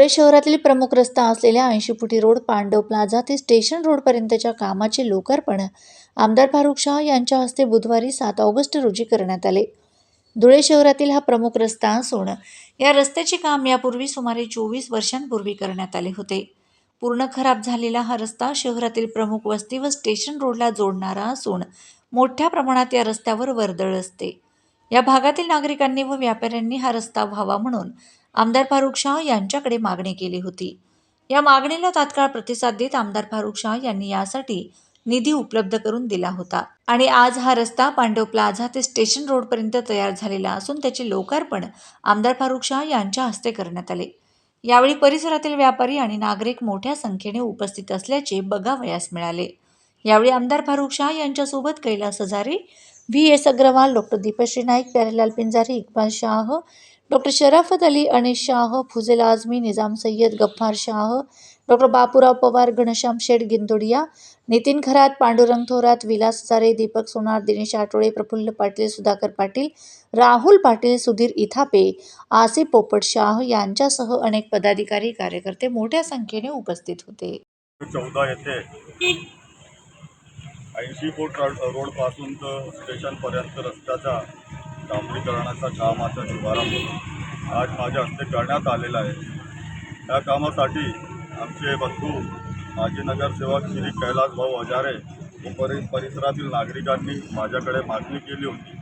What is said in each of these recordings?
धुळे शहरातील प्रमुख रस्ता असलेल्या ऐंशी फुटी रोड पांडव प्लाझा ते स्टेशन रोडपर्यंतच्या कामाचे लोकार्पण आमदार फारुख शाह यांच्या हस्ते बुधवारी सात ऑगस्ट रोजी करण्यात आले. धुळे शहरातील हा प्रमुख रस्ता असून या रस्त्याचे काम यापूर्वी सुमारे चोवीस वर्षांपूर्वी करण्यात आले होते. पूर्ण खराब झालेला हा रस्ता शहरातील प्रमुख वस्ती व स्टेशन रोडला जोडणारा असून मोठ्या प्रमाणात या रस्त्यावर वर्दळ असते. या भागातील नागरिकांनी व व्यापाऱ्यांनी हा रस्ता व्हावा म्हणून आमदार फारुख शाह यांच्याकडे मागणी केली होती. या मागणीला तात्काळ प्रतिसाद देत आमदार फारुख शाह यांनी यासाठी निधी उपलब्ध करून दिला होता आणि आज हा रस्ता पांडव प्लाझा ते स्टेशन रोडपर्यंत तयार झालेला असून त्याचे लोकार्पण आमदार फारुख शाह यांच्या हस्ते करण्यात आले. यावेळी परिसरातील व्यापारी आणि नागरिक मोठ्या संख्येने उपस्थित असल्याचे बघावयास मिळाले. यावेळी आमदार फारुख शाह यांच्यासोबत Kailas Hazare V S Agarwal doctor Deepshree Naik Pyarelal Pinjari Iqbal Shah doctor Sharafat Ali Anish Shah Fuzail Azmi Nizam Syed Gaffar Shah doctor Bapurao Pawar Ghanshyam Sheth Gindodia Nitin Kharat Pandurang Thorat Vilas Sare Deepak Sonar Dinesh Athawale Praful Patil Sudhakar Patil Rahul Patil Sudhir Ithape Asif पोपट शाह यांच्यासह अनेक पदाधिकारी कार्यकर्ते मोठ्या संख्येने उपस्थित होते. चौदा येथे ऐंशी फूट रोडपासून तर स्टेशनपर्यंत रस्त्याच्या डांबरीकरणाचा कामाचा शुभारंभ आज माझ्या हस्ते करण्यात आलेला आहे. या कामासाठी आमचे बंधू माजी नगरसेवक श्री कैलास भाऊ हजारे व परि परिसरातील नागरिकांनी माझ्याकडे मागणी केली होती.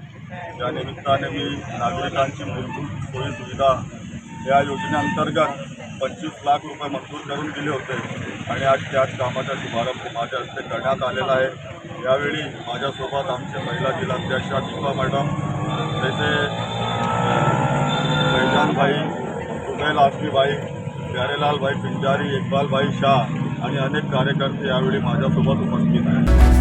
त्या निमित्ताने मी नागरिकांची मूलभूत सोयीसुविधा या योजनेअंतर्गत पंचवीस लाख रुपये मंजूर करून दिले होते. आणि आज त्याच कामाचा शुभारंभ माझ्या हस्ते करण्यात आलेला आहे. यावेळी माझ्यासोबत आमचे महिला जिल्हाध्यक्षा दीपा मॅडम त्याचे फैजानभाई सुबेल आसमीबाई प्यारेलालभाई पिंजारी इकबालभाई शाह आणि अनेक कार्यकर्ते यावेळी माझ्यासोबत उपस्थित आहेत.